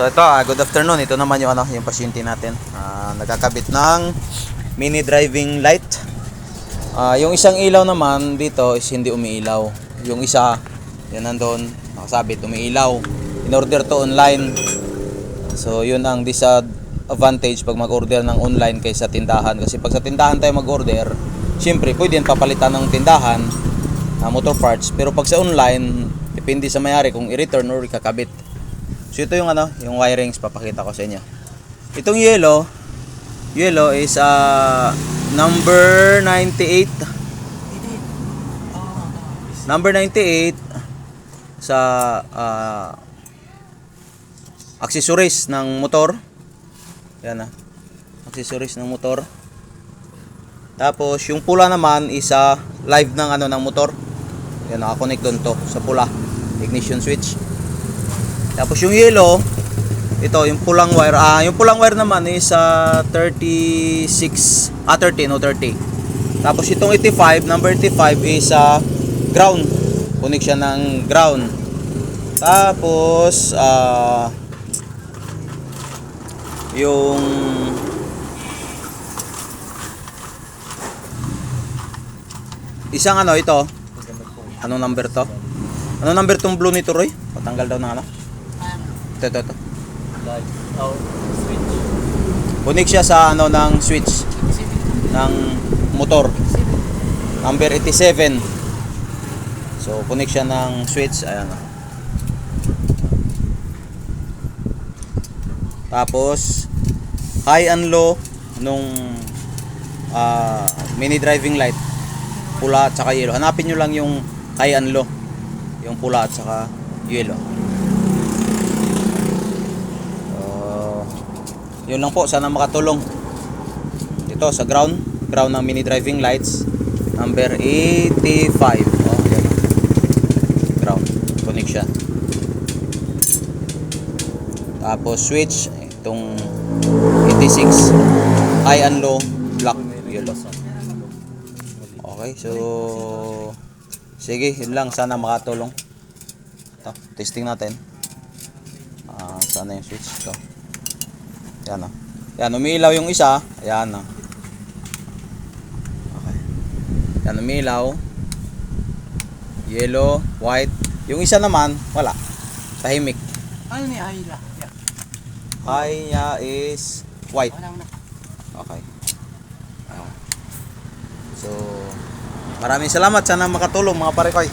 So ito, ah, good afternoon. Ito naman yung ano, yung pasyente natin. Ah, nagkakabit ng mini driving light. Ah, yung isang ilaw naman dito is hindi umiilaw. Yung isa, yan nandun, nakasabit, umiilaw. In order to online. So yun ang disadvantage pag mag-order ng online kaysa tindahan. Kasi pag sa tindahan tayo mag-order, syempre pwede yan papalitan ng tindahan na motor parts. Pero pag sa online, depende sa mayari kung i-return or ikakabit. So ito yung ano, yung wirings papakita ko sa inyo. Itong yellow, yellow is uh, number 98. Number 98 sa uh, accessories ng motor. Yan ah. Accessories ng motor. Tapos yung pula naman is uh, live ng ano ng motor. Yan naka-connect doon to sa pula. Ignition switch. Tapos yung yellow, ito yung pulang wire. Ah, yung pulang wire naman is ah, 36 ah 30 no 30. Tapos itong 85, number 85 is ah, ground. Connect siya ng ground. Tapos ah yung isang ano ito anong number to anong number tong blue nito Roy patanggal daw ng ano ito ito ito. Live. Out switch. connect siya sa ano ng switch. Ng motor. Number 87 so connect siya ng switch. Ayan. Tapos high and low nung ah, mini driving light. Pula at saka yellow hanapin nyo lang yung high and low. Yung pula at saka yellow yun lang po sana makatulong. Ito sa ground. Ground ng mini driving lights number 85 oh yan ground connection tapos switch. Itong 86 high and low. Black. Yellow. Okay so sige yun lang. Sana makatulong. Ito testing natin. Ah, sana yung switch. Ito yan o. Yan, umiilaw yung isa. Ayan o. Okay. Yan, umiilaw. Yellow, white. Yung isa naman, wala. Tahimik. Ano ni Ayla? Niya is white. Okay. So, maraming salamat. Sana makatulong mga pare koy.